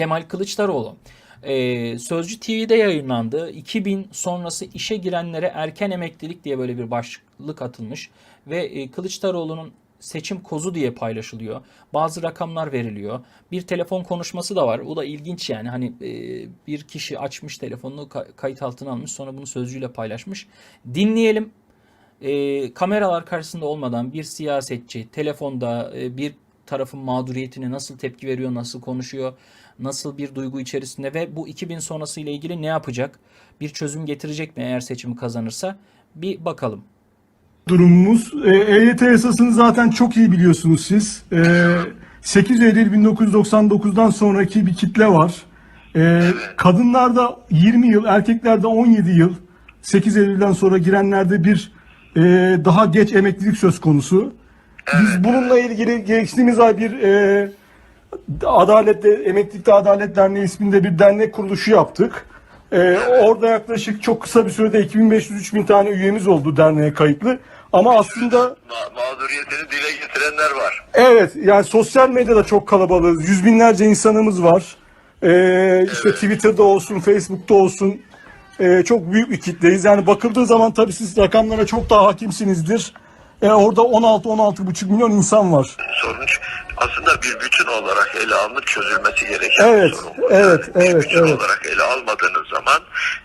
Kemal Kılıçdaroğlu. Ee, Sözcü TV'de yayınlandı. 2000 sonrası işe girenlere erken emeklilik diye böyle bir başlık atılmış. Ve e, Kılıçdaroğlu'nun seçim kozu diye paylaşılıyor. Bazı rakamlar veriliyor. Bir telefon konuşması da var. O da ilginç yani. Hani e, bir kişi açmış telefonunu ka- kayıt altına almış sonra bunu sözcüyle paylaşmış. Dinleyelim. E, kameralar karşısında olmadan bir siyasetçi telefonda e, bir tarafın mağduriyetine nasıl tepki veriyor, nasıl konuşuyor, nasıl bir duygu içerisinde ve bu 2000 sonrası ile ilgili ne yapacak? Bir çözüm getirecek mi eğer seçimi kazanırsa? Bir bakalım. durumumuz. E, EYT yasasını zaten çok iyi biliyorsunuz siz. E, 8 Eylül 1999'dan sonraki bir kitle var. E, kadınlarda 20 yıl, erkeklerde 17 yıl. 8 Eylül'den sonra girenlerde bir e, daha geç emeklilik söz konusu. Biz bununla ilgili geçtiğimiz ay bir e, Adalet'te Emeklilikte Adalet Derneği isminde bir dernek kuruluşu yaptık. Ee, orada yaklaşık çok kısa bir sürede 2500-3000 tane üyemiz oldu derneğe kayıtlı. Ama aslında Ma- mağduriyetini dile getirenler var. evet yani sosyal medyada çok kalabalığız. Yüz binlerce insanımız var. Ee, işte Twitter'da olsun, Facebook'ta olsun ee, çok büyük bir kitleyiz. Yani bakıldığı zaman tabii siz rakamlara çok daha hakimsinizdir. Ee, orada 16-16,5 milyon insan var. Sorun ç- aslında bir bütün olarak ele alınıp çözülmesi gereken Evet, bir sorun. evet, Yani bir evet, bütün evet. olarak ele almadığınız zaman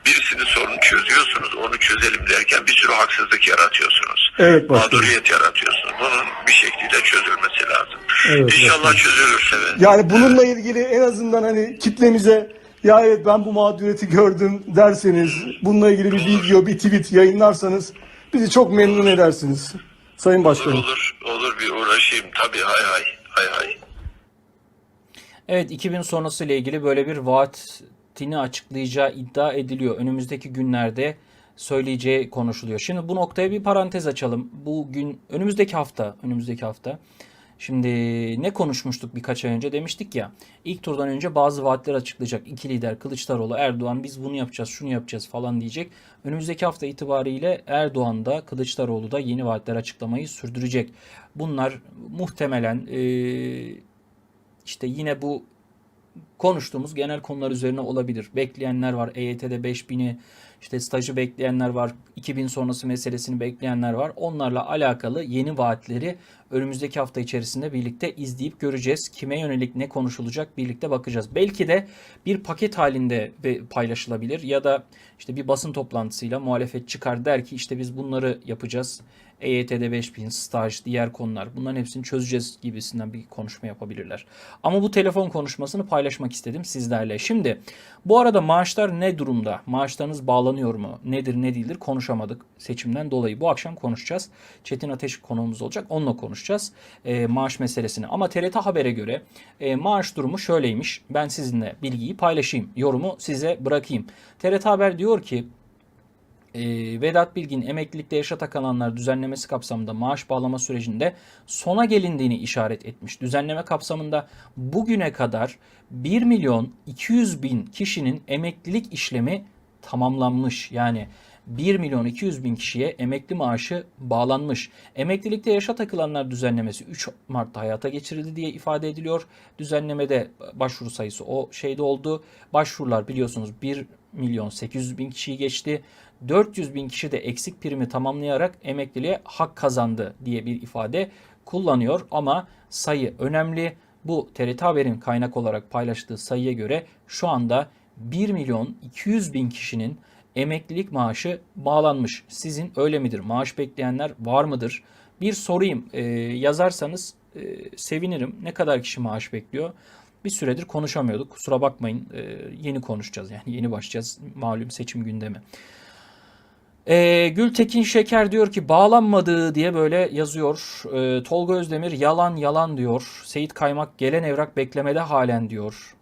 birisinin sorunu çözüyorsunuz. Onu çözelim derken bir sürü haksızlık yaratıyorsunuz. Evet. Mağduriyet yaratıyorsunuz. Bunun bir şekilde çözülmesi lazım. Evet, İnşallah başkanım. çözülürse. Yani bununla ilgili en azından hani kitlemize ya evet ben bu mağduriyeti gördüm derseniz, bununla ilgili bir video, bir tweet yayınlarsanız bizi çok memnun edersiniz. Sayın Olur Başkanım. olur olur bir uğraşayım tabii hay hay hay hay. Evet 2000 sonrası ile ilgili böyle bir vaatini açıklayacağı iddia ediliyor. Önümüzdeki günlerde söyleyeceği konuşuluyor. Şimdi bu noktaya bir parantez açalım. Bugün önümüzdeki hafta, önümüzdeki hafta Şimdi ne konuşmuştuk birkaç ay önce demiştik ya ilk turdan önce bazı vaatler açıklayacak. İki lider Kılıçdaroğlu, Erdoğan biz bunu yapacağız, şunu yapacağız falan diyecek. Önümüzdeki hafta itibariyle Erdoğan da Kılıçdaroğlu da yeni vaatler açıklamayı sürdürecek. Bunlar muhtemelen eee işte yine bu konuştuğumuz genel konular üzerine olabilir. Bekleyenler var. EYT'de 5000'i işte stajı bekleyenler var. 2000 sonrası meselesini bekleyenler var. Onlarla alakalı yeni vaatleri önümüzdeki hafta içerisinde birlikte izleyip göreceğiz. Kime yönelik ne konuşulacak birlikte bakacağız. Belki de bir paket halinde paylaşılabilir ya da işte bir basın toplantısıyla muhalefet çıkar der ki işte biz bunları yapacağız. EYT'de 5000, staj, diğer konular bunların hepsini çözeceğiz gibisinden bir konuşma yapabilirler. Ama bu telefon konuşmasını paylaşmak istedim sizlerle. Şimdi bu arada maaşlar ne durumda? Maaşlarınız bağlanıyor mu? Nedir ne değildir konuşamadık seçimden dolayı. Bu akşam konuşacağız. Çetin Ateş konuğumuz olacak. Onunla konuşacağız e, maaş meselesini. Ama TRT Haber'e göre e, maaş durumu şöyleymiş. Ben sizinle bilgiyi paylaşayım. Yorumu size bırakayım. TRT Haber diyor ki e, Vedat Bilgin emeklilikte yaşa takılanlar düzenlemesi kapsamında maaş bağlama sürecinde sona gelindiğini işaret etmiş. Düzenleme kapsamında bugüne kadar 1 milyon 200 bin kişinin emeklilik işlemi tamamlanmış. Yani 1 milyon 200 bin kişiye emekli maaşı bağlanmış. Emeklilikte yaşa takılanlar düzenlemesi 3 Mart'ta hayata geçirildi diye ifade ediliyor. Düzenlemede başvuru sayısı o şeyde oldu. Başvurular biliyorsunuz 1 milyon 800 bin kişiyi geçti. 400 bin kişi de eksik primi tamamlayarak emekliliğe hak kazandı diye bir ifade kullanıyor. Ama sayı önemli. Bu TRT Haber'in kaynak olarak paylaştığı sayıya göre şu anda 1 milyon 200 bin kişinin emeklilik maaşı bağlanmış. Sizin öyle midir? Maaş bekleyenler var mıdır? Bir sorayım. Ee, yazarsanız e, sevinirim. Ne kadar kişi maaş bekliyor? Bir süredir konuşamıyorduk. Kusura bakmayın. Ee, yeni konuşacağız yani. Yeni başlayacağız. Malum seçim gündemi. Ee, Gültekin Şeker diyor ki bağlanmadığı diye böyle yazıyor. Ee, Tolga Özdemir yalan yalan diyor. Seyit Kaymak gelen evrak beklemede halen diyor.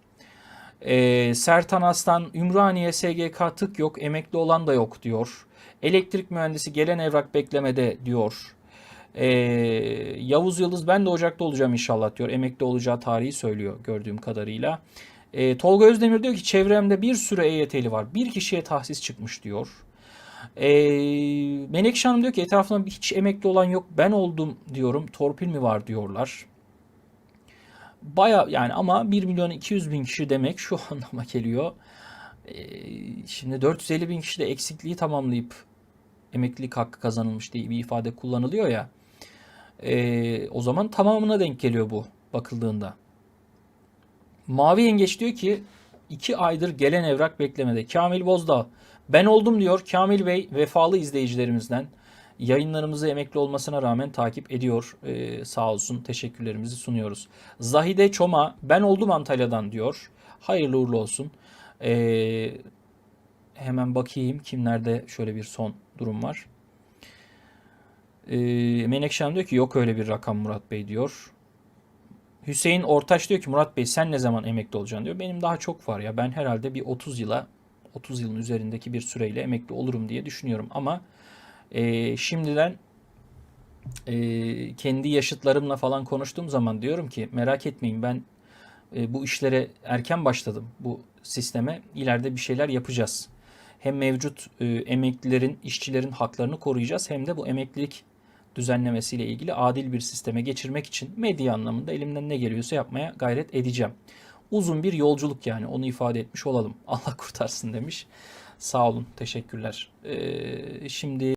Ee, Sertan Aslan Ümraniye SGK tık yok emekli olan da yok diyor. Elektrik mühendisi gelen evrak beklemede diyor. Ee, Yavuz Yıldız ben de Ocak'ta olacağım inşallah diyor. Emekli olacağı tarihi söylüyor gördüğüm kadarıyla. Ee, Tolga Özdemir diyor ki çevremde bir sürü EYT'li var. Bir kişiye tahsis çıkmış diyor. Ee, Menekşe Hanım diyor ki etrafında hiç emekli olan yok. Ben oldum diyorum. Torpil mi var diyorlar. Baya yani ama 1 milyon 200 bin kişi demek şu anlama geliyor. Ee, şimdi 450 bin kişi de eksikliği tamamlayıp emeklilik hakkı kazanılmış diye bir ifade kullanılıyor ya. Ee, o zaman tamamına denk geliyor bu bakıldığında. Mavi Yengeç diyor ki 2 aydır gelen evrak beklemede. Kamil Bozdağ ben oldum diyor. Kamil Bey vefalı izleyicilerimizden yayınlarımızı emekli olmasına rağmen takip ediyor. Ee, sağ olsun teşekkürlerimizi sunuyoruz. Zahide Çoma ben oldum Antalya'dan diyor. Hayırlı uğurlu olsun. Ee, hemen bakayım kimlerde şöyle bir son durum var. Ee, Menekşe Hanım diyor ki yok öyle bir rakam Murat Bey diyor. Hüseyin Ortaç diyor ki Murat Bey sen ne zaman emekli olacaksın diyor. Benim daha çok var ya ben herhalde bir 30 yıla 30 yılın üzerindeki bir süreyle emekli olurum diye düşünüyorum. Ama e, şimdiden e, kendi yaşıtlarımla falan konuştuğum zaman diyorum ki merak etmeyin ben e, bu işlere erken başladım bu sisteme. İleride bir şeyler yapacağız. Hem mevcut e, emeklilerin, işçilerin haklarını koruyacağız hem de bu emeklilik düzenlemesiyle ilgili adil bir sisteme geçirmek için medya anlamında elimden ne geliyorsa yapmaya gayret edeceğim. Uzun bir yolculuk yani onu ifade etmiş olalım. Allah kurtarsın demiş. Sağ olun, teşekkürler. Ee, şimdi